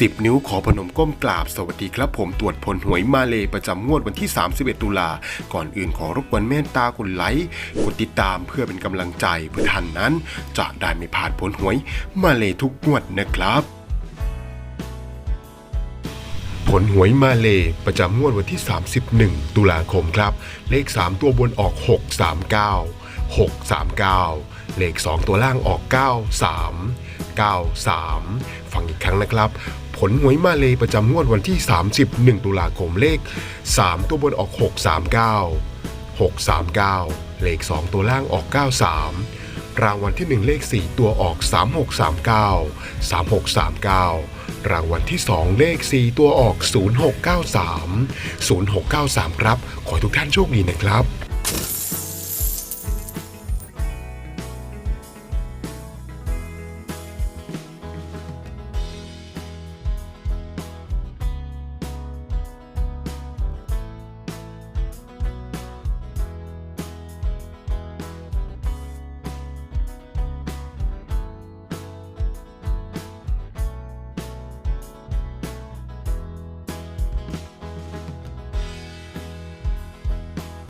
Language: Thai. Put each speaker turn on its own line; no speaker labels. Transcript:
10 นิ้วขอพนมก้มกราบสวัสดีครับผมตรวจผลหวยมาเลยประจำงวดวันที่ 31 ตุลา ก่อนอื่นขอรบกวนเมตตากดไลค์กดติดตามเพื่อเป็นกำลังใจเพื่อท่านนั้นจะได้ไม่พลาดผลหวยมาเลยทุกงวดนะครับผลหวยมาเลประจำงวดวันที่ 31 ตุลาคมครับ เลข 3 ตัวบนออก 639 639 เลข 2 ตัวล่างออก 93 93ฟังอีกครั้งนะครับ ผลหวยมาเลยประจำงวดวันที่ 31 ตุลาคมเลข 3 ตัวบนออก 639 639 เลข 2 ตัวล่างออก 93 รางวัลที่ 1 เลข 4 ตัวออก 3639 3639 รางวัลที่ 2 เลข 4 ตัวออก 0693 0693 ครับ ขอให้ทุกท่านโชคดีนะครับ